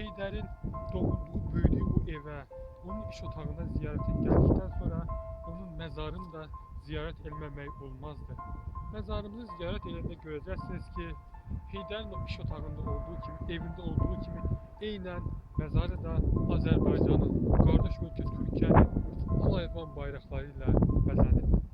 Heydər'in doğulduğu, büyüdüğü bu eve, onun iş otağına ziyarete geldikten sonra onun mezarını da ziyaret etmemek olmazdı. Mezarımızı ziyaret edende göreceksiniz ki Heydər'in o iş otağında olduğu kimi, evinde olduğu kimi eynen mezarı da Azerbaycan'ın, kardeş ülke Türkiye'nin Alayvan bayraklarıyla bezenir.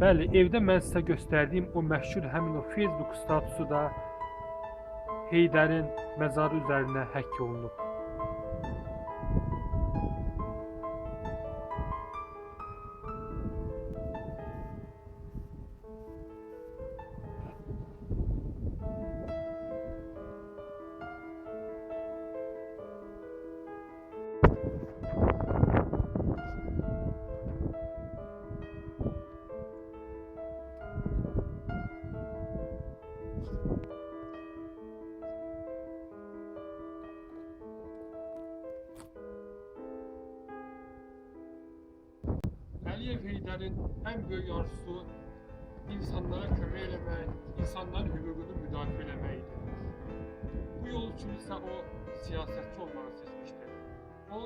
Bəli, evdə mən sizə göstərdiyim o məşhur həmin o Facebook statusu da Heydərin məzarı üzərinə həkk olunub. Əliyev Heydərin ən böyük arzusu insanlara kömək eləmək, insanların hüququnu müdafiə eləmək idi. Bu yol üçün isə o siyasətçi olmağı seçmişdi. O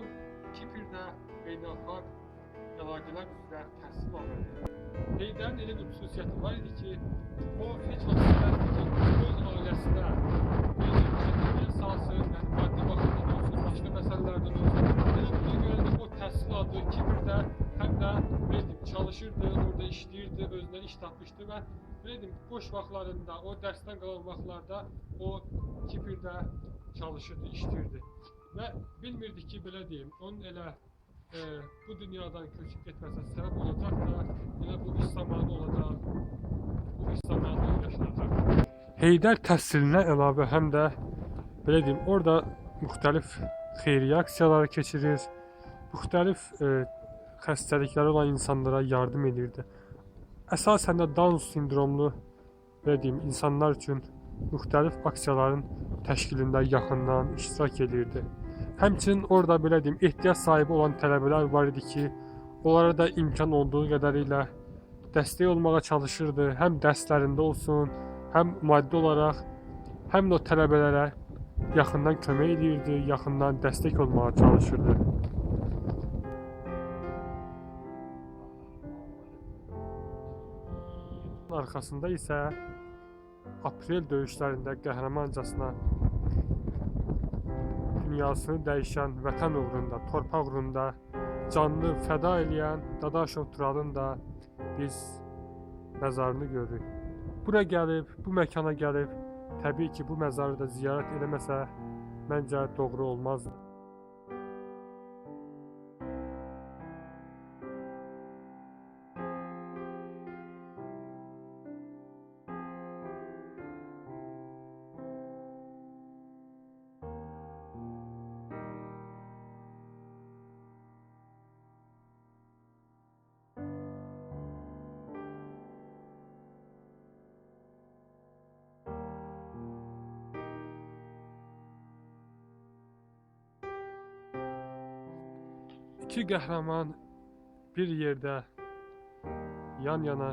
Kiprdə beynəlxalq əlaqələr üzrə təhsil alırdı. Heydərin elə bir xüsusiyyəti var idi ki, o heç vaxt istəmirdi ki, öz ailəsinə bir çətinlik salsın, yəni maddi baxımdan olsun, başqa məsələlərdən olsun. Elə buna görə də o təhsil aldı Həm də bildim, çalışırdı, orada işləyirdi, özünə iş tapmışdı və bildim, boş vaxtlarında, o dərsdən qalan vaxtlarda o Kiprdə çalışırdı, işləyirdi. Və bilmirdi ki, belə deyim, onun elə e, bu dünyadan köçüb getməsə səbəb olacaq da, elə bu iş zamanı olacaq, bu iş zamanı yaşanacaq. Heydər təhsilinə əlavə həm də belə deyim, orada müxtəlif xeyriyyə aksiyaları keçirir, müxtəlif e, xəstəlikləri olan insanlara yardım edirdi. Əsasən də Down sindromlu deyim, insanlar üçün müxtəlif aksiyaların təşkilində yaxından iştirak edirdi. Həmçinin orada belə deyim, ehtiyac sahibi olan tələbələr var idi ki, onlara da imkan olduğu qədərilə dəstək olmağa çalışırdı. Həm dərslərində olsun, həm maddi olaraq, həm də o tələbələrə yaxından kömək edirdi, yaxından dəstək olmağa çalışırdı. Arxasında isə aprel döyüşlərində qəhrəmancasına dünyasını dəyişən vətən uğrunda, torpaq uğrunda canını fəda eləyən Dadaşov Turalın da biz məzarını görürük. Bura gəlib, bu məkana gəlib, təbii ki, bu məzarı da ziyarət eləməsə məncə doğru olmazdı. İki qəhrəman bir yerdə yan-yana